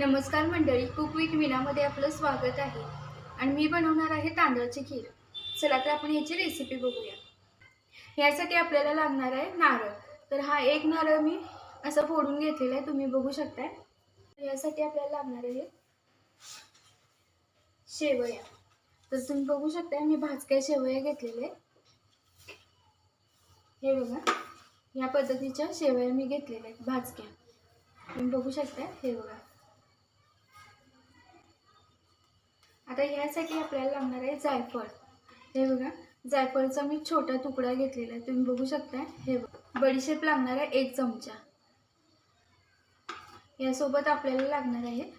नमस्कार मंडळी cook with मीनामध्ये आपलं स्वागत आहे. आणि मी बनवणार आहे तांदळाची खीर. चला तर आपण ह्याची रेसिपी बघूया. यासाठी आपल्याला लागणार आहे नारळ. तर हा एक नारळ मी असं फोडून घेतलेला आहे तुम्ही बघू शकताय. यासाठी आपल्याला लागणार आहे शेवया. तर तुम्ही बघू शकताय मी भाजक्या शेवया घेतलेले आहे हे बघा या पद्धतीच्या शेवया मी घेतलेल्या आहेत भाजक्या. तुम्ही बघू शकताय हे बघा. आता ह्यासाठी आपल्याला लागणार आहे जायफळ. हे बघा जायफळचा मी छोटा तुकडा घेतलेला आहे. तुम्ही बघू शकता हे बघा बडीशेप लागणार आहे एक चमचा. यासोबत आपल्याला लागणार आहे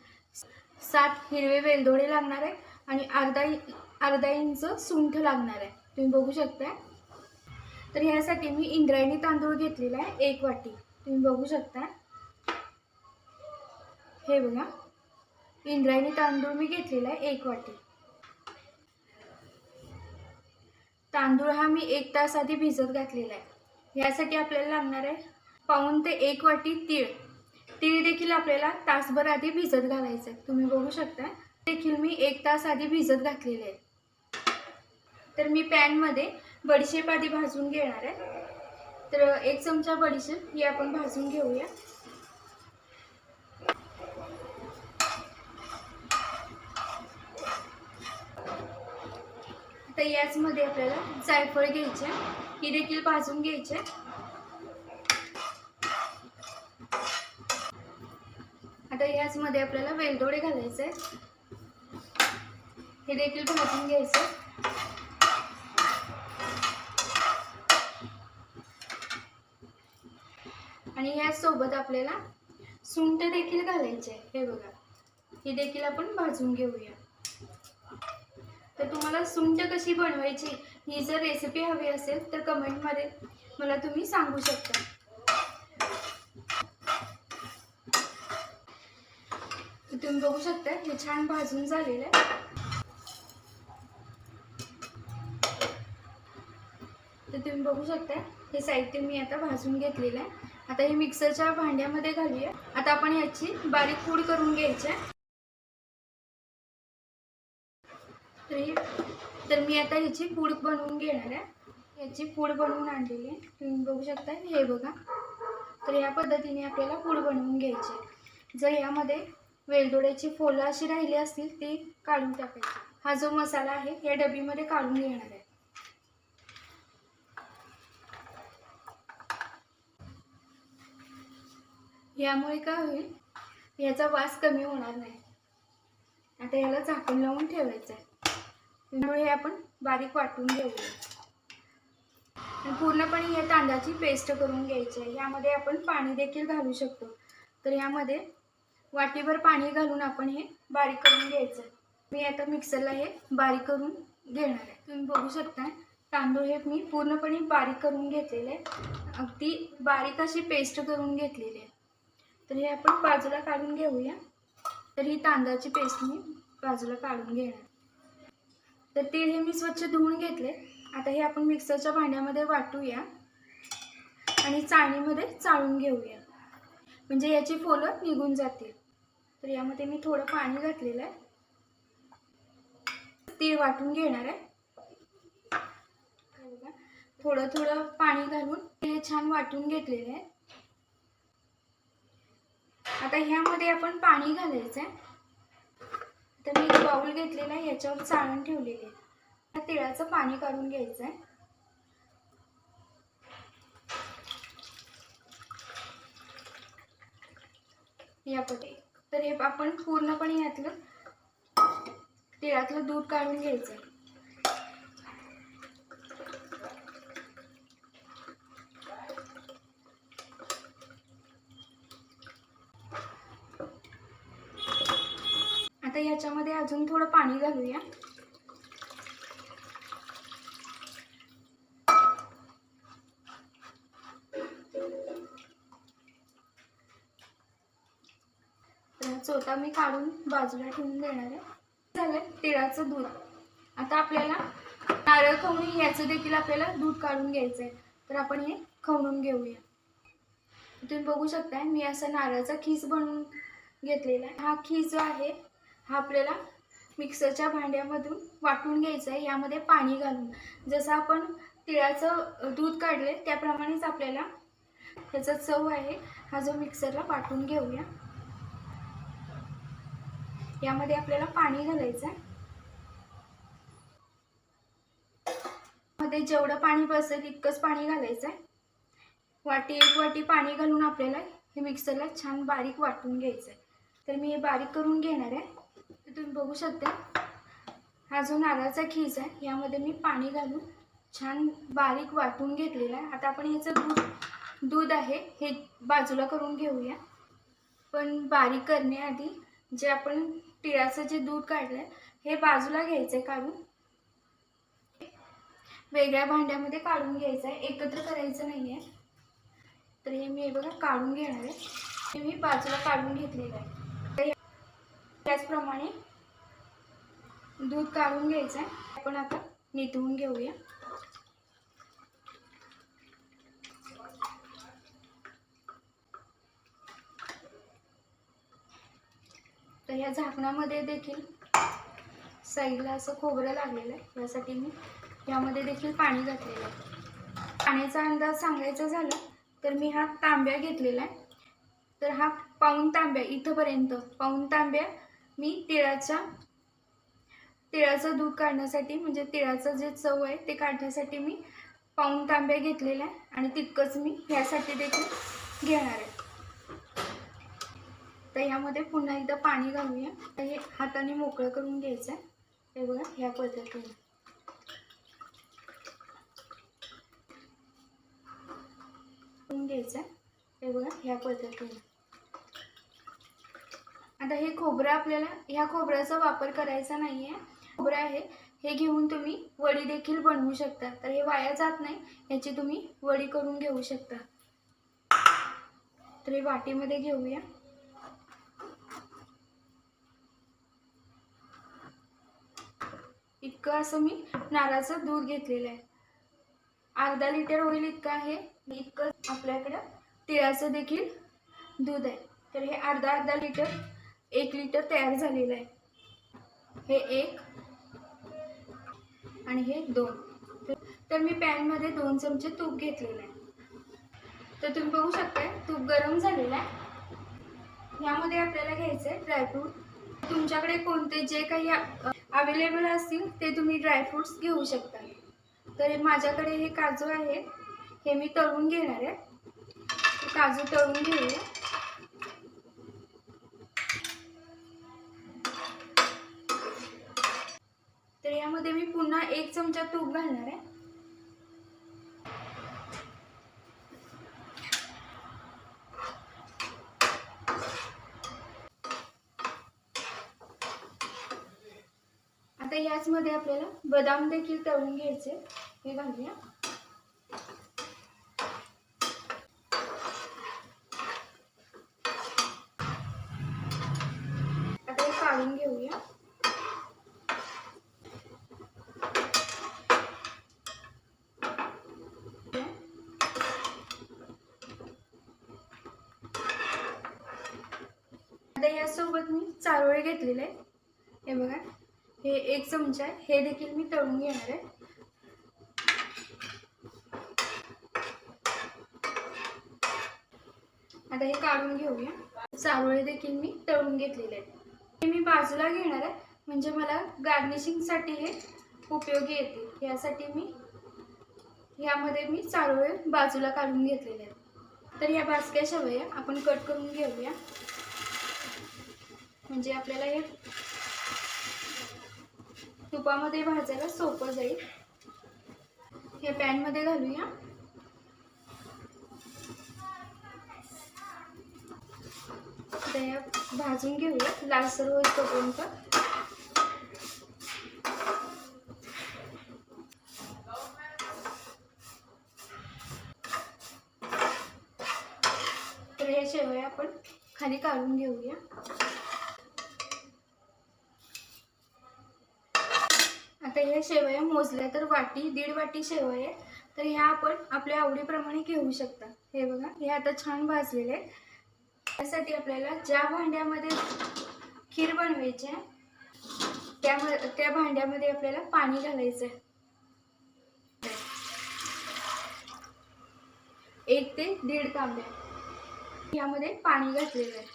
सात हिरवे वेलदोडे लागणार आहे आणि अर्धा अर्धा इंच सुंठ लागणार आहे. तुम्ही बघू शकता तर ह्यासाठी मी इंद्रायणी तांदूळ घेतलेला आहे एक वाटी. तुम्ही बघू शकता हे बघा इंद्रायणी तांदूळ मी घेतलेला आहे एक वाटी. तांदूळ हा मी एक तास आधी भिजत घातलेला आहे. यासाठी आपल्याला लागणार आहे पाऊन ते एक वाटी तीळ. तीळ देखील आपल्याला तासभर आधी भिजत घालायचं आहे. तुम्ही बघू शकता देखील मी एक तास आधी भिजत घातलेले आहे. तर मी पॅनमध्ये बडीशेप आधी भाजून घेणार आहे. तर एक चमचा बडीशेप ही आपण भाजून घेऊया. आता याचमध्ये आपल्याला जायफळ घ्यायचे ही देखील भाजून घ्यायचे आता याचमध्ये आपल्याला वेलदोडे घालायचे हे देखील भाजून घ्यायचे आणि यासोबत आपल्याला सुंट देखील घालायचे हे बघा. हे देखील आपण भाजून घेऊया. तर तुम्हाला सुंठ कशी बनवायची ही जर रेसिपी हवी असेल तर कमेंटमध्ये मला तुम्ही सांगू शकता. तुम्ही बघू शकता हे छान भाजून झालेलं आहे. तर तुम्ही बघू शकता हे साहित्य मी आता भाजून घेतलेलं आहे. आता हे मिक्सरच्या भांड्यामध्ये घालूया. आता आपण याची बारीक पूड करून घ्यायची आहे. तर हे तर मी आता ह्याची पूड बनवून घेणार आहे. याची पूड बनवून आणलेली आहे. तुम्ही बघू शकता हे बघा. तर या पद्धतीने आपल्याला पूड बनवून घ्यायची आहे. जर यामध्ये वेलदोड्याची फोलं अशी राहिली असतील ती काढून टाकायची. हा जो मसाला आहे या डबीमध्ये काढून घेणार आहे. यामुळे काय होईल? याचा वास कमी होणार नाही. आता याला झाकून लावून ठेवायचं आहे. त्यामुळे हे आपण बारीक वाटून घेऊया. आणि पूर्णपणे या तांदळाची पेस्ट करून घ्यायची आहे. यामध्ये आपण पाणी देखील घालू शकतो. तर यामध्ये वाटीभर पाणी घालून आपण हे बारीक करून घ्यायचं आहे. मी आता मिक्सरला हे बारीक करून घेणार आहे. तुम्ही बघू शकता तांदूळ हे मी पूर्णपणे बारीक करून घेतलेले आहे. अगदी बारीक अशी पेस्ट करून घेतलेली आहे. तर हे आपण बाजूला काढून घेऊया. तर ही तांदळाची पेस्ट मी बाजूला काढून घेणार तर ते हे मी स्वच्छ धुवून घेतले. आता हे आपण मिक्सरच्या भांड्यामध्ये वाटूया आणि चाळणीमध्ये चाळून घेऊया. म्हणजे याची फोलं निघून जातील. तर यामध्ये मी थोडं पाणी घातलेलं आहे. तीळ वाटून घेणार आहे. थोडं थोडं पाणी घालून हे छान वाटून घेतलेलं आहे. आता ह्यामध्ये आपण पाणी घालायचं आहे. तर मी एक बाउल घेतलेला आहे याच्यावर चाळण ठेवलेली आहे. तिळाचं पाणी काढून घ्यायचं आहे या तर हे आपण पूर्णपणे यातलं तिळातलं दूध काढून घ्यायचं आहे आता याच्यामध्ये अजून थोडं पाणी घालूया. चोथा मी काढून बाजूला ठेवून देणार आहे. झालं तिळाचं दूध. आता आपल्याला नारळ खवणी याचं देखील आपल्याला दूध काढून घ्यायचं आहे तर आपण हे खवणून घेऊया. तुम्ही बघू शकता मी असं नारळाचा खीस बनवून घेतलेला आहे. हा खीस जो आहे हा आपल्याला मिक्सरच्या भांड्यामधून वाटून घ्यायचं आहे. यामध्ये पाणी घालून. जसं आपण तिळाचं दूध काढले त्याप्रमाणेच आपल्याला त्याचा चव आहे. हा जो मिक्सरला वाटून घेऊया. यामध्ये आपल्याला पाणी घालायचं आहे. मध्ये जेवढं पाणी बसेल इतकंच पाणी घालायचं आहे. वाटी एक वाटी पाणी घालून आपल्याला हे मिक्सरला छान बारीक वाटून घ्यायचं आहे. तर मी हे बारीक करून घेणार आहे. तर तुम्ही बघू शकता. हा जो नारळाचा खीस आहे यामध्ये मी पाणी घालून छान बारीक वाटून घेतलेला आहे. आता आपण ह्याचं दूध दूध आहे हे बाजूला करून घेऊया. पण बारीक करण्याआधी जे आपण तिळाचं जे दूध काढलं आहे हे बाजूला घ्यायचं आहे काढून. वेगळ्या भांड्यामध्ये काढून घ्यायचं आहे एकत्र करायचं नाही आहे तर हे मी बघा काढून घेणार आहे. हे मी बाजूला काढून घेतलेलं आहे. त्याचप्रमाणे दूध काढून घ्यायचं आहे आपण आता निथवून घेऊया. तर या झाकणामध्ये देखील साईडला असं खोबरं लागलेलं आहे. यासाठी मी यामध्ये देखील पाणी घातलेलं आहे. पाण्याचा अंदाज सांगायचा झाला तर मी हा तांब्या घेतलेला आहे. तर हा पाऊण तांब्या इथंपर्यंत पाऊन तांब्या मी तिळाच्या तिळाचं दूध काढण्यासाठी म्हणजे तिळाचं जे चव आहे ते काढण्यासाठी मी पाऊन तांब्या घेतलेला आहे आणि तितकंच मी ह्यासाठी देखील घेणार आहे. तर ह्यामध्ये पुन्हा एकदा पाणी घालूया. तर हे हाताने मोकळं करून घ्यायचं आहे. हे बघा ह्या पद्धतीने. घ्यायचं आहे. हे बघा ह्या पद्धतीने. आता हे खोबरं आपल्याला ह्या खोबऱ्याचा वापर करायचा नाही आहे खोबरं आहे हे घेऊन तुम्ही वडी देखील बनवू शकता. तर हे वाया जात नाही याची तुम्ही वडी करून घेऊ शकता. तर हे वाटीमध्ये घेऊया. इतकं असं मी नारळाचं दूध घेतलेलं आहे. अर्धा लिटर होईल इतकं आहे. इतकं आपल्याकडं तिळाचं देखील दूध आहे. तर हे अर्धा अर्धा लिटर एक लिटर तयार झालेलं आहे. हे एक आणि हे दोन. तर- मी पॅनमध्ये दोन चमचे तूप घेतलेलं आहे. तर तुम्ही बघू शकताय तूप गरम झालेलं आहे. यामध्ये आपल्याला घ्यायचं आहे ड्रायफ्रूट तुमच्याकडे कोणते जे काही अवेलेबल असतील ते तुम्ही ड्रायफ्रूट्स घेऊ शकता. तर माझ्याकडे हे काजू आहे. हे मी तळून घेणार आहे. काजू तळून घेऊया. तर मी पुन्हा एक चमचा तूप घालणार आहे. आता याचमध्ये आपल्याला बदाम देखील तळून घ्यायचे. हे घालूया आता हे काढून घेऊया आता यासोबत मी चारोळे घेतलेले. आहे हे बघा हे एक चमचा आहे. हे देखील मी तळून घेणार आहे. आता हे काढून घेऊया. चारोळे देखील मी तळून घेतलेले आहेत. हे मी बाजूला घेणार आहे. म्हणजे मला गार्निशिंगसाठी हे उपयोगी येतील. यासाठी मी यामध्ये मी चारोळे बाजूला काढून घेतलेले आहेत. तर या बासक्या शेवया आपण कट करून घेऊया. म्हणजे आपल्याला हे तुपामध्ये भाजायला सोपं जाईल. हे पॅनमध्ये घालूया. आता भाजून घेऊया लालसर होईल तोपर्यंत. तर या शेवया आपण खाली काढून घेऊया. आता ह्या शेवया मोजल्या तर वाटी दीड वाटी शेवया. आहेत तर ह्या आपण आपल्या आवडीप्रमाणे घेऊ शकता. हे बघा हे आता छान भाजलेले आहेत. त्यासाठी आपल्याला ज्या भांड्यामध्ये खीर बनवायची आहे त्या त्या भांड्यामध्ये आपल्याला पाणी घालायचं आहे. एक ते दीड तांब्या. यामध्ये पाणी घातलेलं आहे.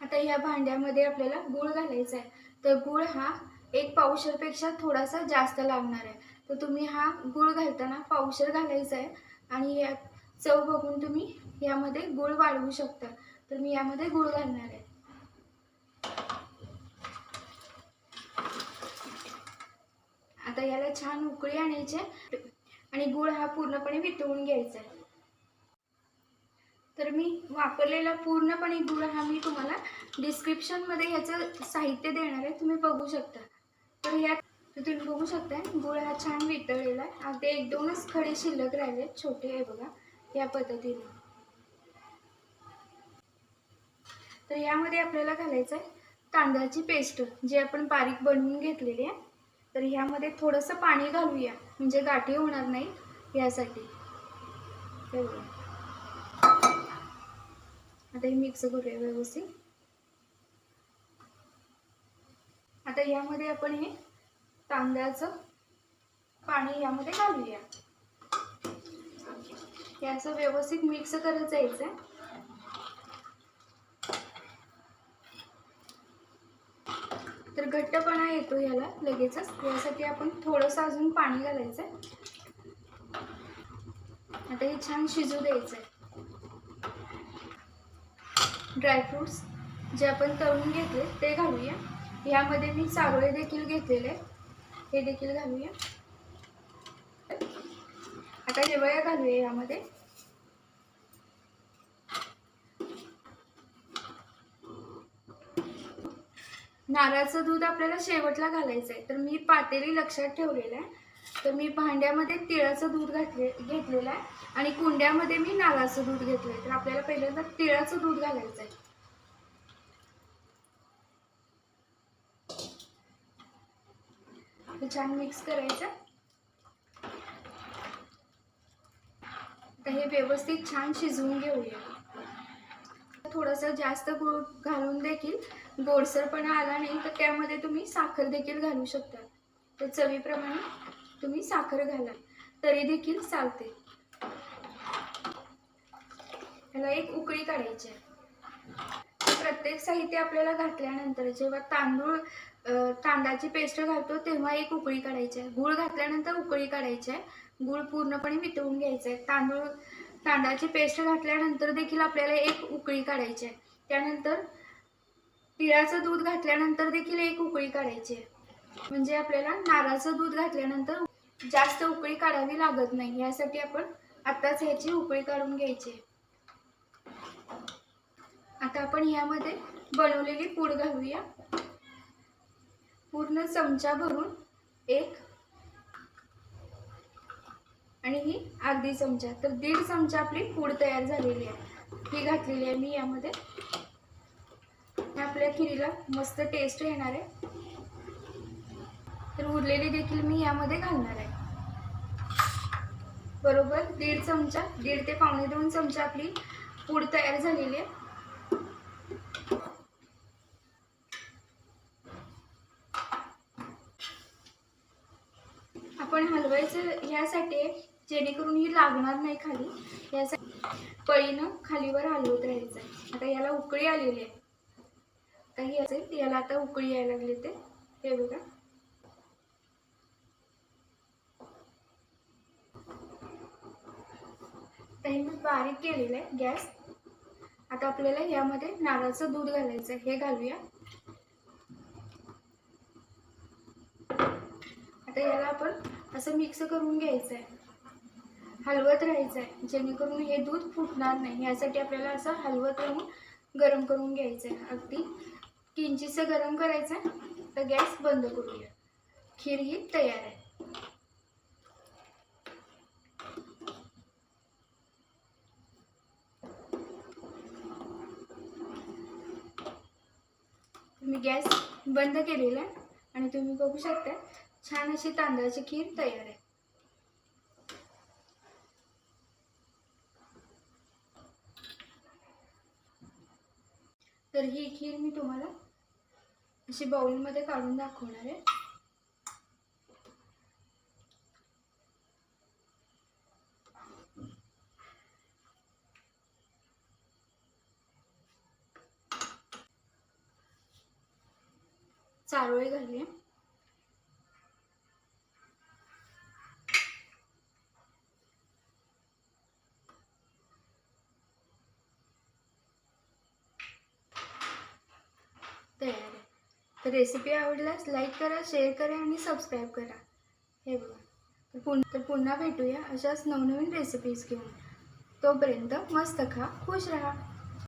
आता या भांड्यामध्ये आपल्याला गुळ घालायचा आहे. तर गुळ हा एक पावशरपेक्षा थोडासा जास्त लागणार आहे. तर तुम्ही हा गुळ घालताना पावशर घालायचा आहे आणि या चव बघून तुम्ही यामध्ये गुळ वाढवू शकता. तर मी यामध्ये गुळ घालणार आहे. आता याला छान उकळी आणायची आहे आणि गुळ हा पूर्णपणे वितळून घ्यायचा आहे. तर मी वापरलेला पूर्णपणे गुळ हा मी तुम्हाला डिस्क्रिप्शनमध्ये ह्याचं साहित्य देणार आहे. तुम्ही बघू शकता. तर यात तुम्ही बघू शकता गुळ हा छान वितळलेला आहे. अगदी एक दोनच खडे शिल्लक राहिले छोटे आहे बघा या पद्धतीने. तर यामध्ये आपल्याला घालायचं आहे तांदळाची पेस्ट जी आपण बारीक बनवून घेतलेली आहे. तर ह्यामध्ये थोडंसं पाणी घालूया म्हणजे गाठी होणार नाही यासाठी. बघा. आता हे मिक्स करूया व्यवस्थित. आता यामध्ये आपण हे तांदळाचं पाणी यामध्ये घालूया. याचं असं व्यवस्थित मिक्स करत जायचं. आहे तर घट्टपणा येतो याला लगेचच. यासाठी आपण थोडंसं अजून पाणी घालायचं. आहे आता हे छान शिजू द्यायचं आहे ड्रायफ्रूट्स जे आपण तळून घेतले ते घालूया. ह्यामध्ये मी चारोळे देखील घेतलेले हे देखील घालूया. आता शेवया घालूया यामध्ये नारळाचं दूध आपल्याला शेवटला घालायचं आहे. तर मी पातेली लक्षात ठेवलेलं आहे. तर मी भांड्यामध्ये तिळाचं दूध घातले घेतलेलं आहे. आणि कुंड्यामध्ये मी नारळाचं दूध घेतलं आहे तर आपल्याला पहिल्यांदा तिळाचं दूध घालायचं आहे छान मिक्स करायचं. आता हे व्यवस्थित छान शिजवून घेऊया. थोडंसं जास्त गुळ घालून देखील गोडसरपणा आला नाही तर त्यामध्ये तुम्ही साखर देखील घालू शकता. तर चवीप्रमाणे तुम्ही साखर घाला. तरी देखील चालते. ह्याला एक उकळी काढायची आहे. प्रत्येक साहित्य आपल्याला घातल्यानंतर जेव्हा तांदूळ तांदळाची पेस्ट घालतो तेव्हा एक उकळी काढायची आहे. गूळ घातल्यानंतर उकळी काढायची आहे. गूळ पूर्णपणे वितळून घ्यायचं आहे. तांदूळ तांदळाची पेस्ट घातल्यानंतर देखील आपल्याला एक उकळी काढायची आहे. त्यानंतर तिळाचं दूध घातल्यानंतर देखील एक उकळी काढायची आहे. म्हणजे आपल्याला नारळाचं दूध घातल्यानंतर जास्त उकळी काढावी लागत नाही. यासाठी आपण आत्ताच ह्याची उकळी काढून घ्यायची आहे. आता आपण यामध्ये बनवलेली पूड घालूया. पूर्ण चमचा भरून एक आणि ही अर्धी चमचा. तर दीड चमचा आपली पूड तयार झालेली आहे. ही घातलेली आहे मी यामध्ये. आपल्या खिरीला मस्त टेस्ट येणार आहे. तर उरलेली देखील मी यामध्ये घालणार आहे. बरोबर? दीड चमचा दीड ते पावणे दोन चमचा आपली पूड तयार झालेली आहे. आपण हलवायचं ह्यासाठी जेणेकरून ही लागणार नाही खाली. यासाठी पळीनं खालीवर हलवत राहायचं. आता याला उकळी आलेली आहे. आता ही असेल याला आता उकळी यायला लागली ते. हे बघा. आता हे मी बारीक केलेलं आहे गॅस. आता आपल्याला यामध्ये नारळाचं दूध घालायचं आहे. हे घालूया. आता याला आपण असं मिक्स करून घ्यायचं आहे हलवत राहायचं आहे जेणेकरून हे दूध फुटणार नाही. यासाठी आपल्याला असं हलवत राहून गरम करून घ्यायचं आहे अगदी किंचितचं गरम करायचं आहे तर गॅस बंद करूया. खीर ही तयार आहे. मी गॅस बंद केलेला आहे आणि तुम्ही बघू शकता छान अशी तांदळाची खीर तयार आहे. तर ही खीर मी तुम्हाला अशी बाउलमध्ये काढून दाखवणार आहे. चारोळी घालली. तयार आहे. तर रेसिपी आवडल्यास लाईक करा शेअर करा आणि सबस्क्राईब करा. हे बघा. तर पुन तर पुन्हा भेटूया अशाच नवनवीन रेसिपीज घेऊन. तोपर्यंत मस्त खा खुश राहा.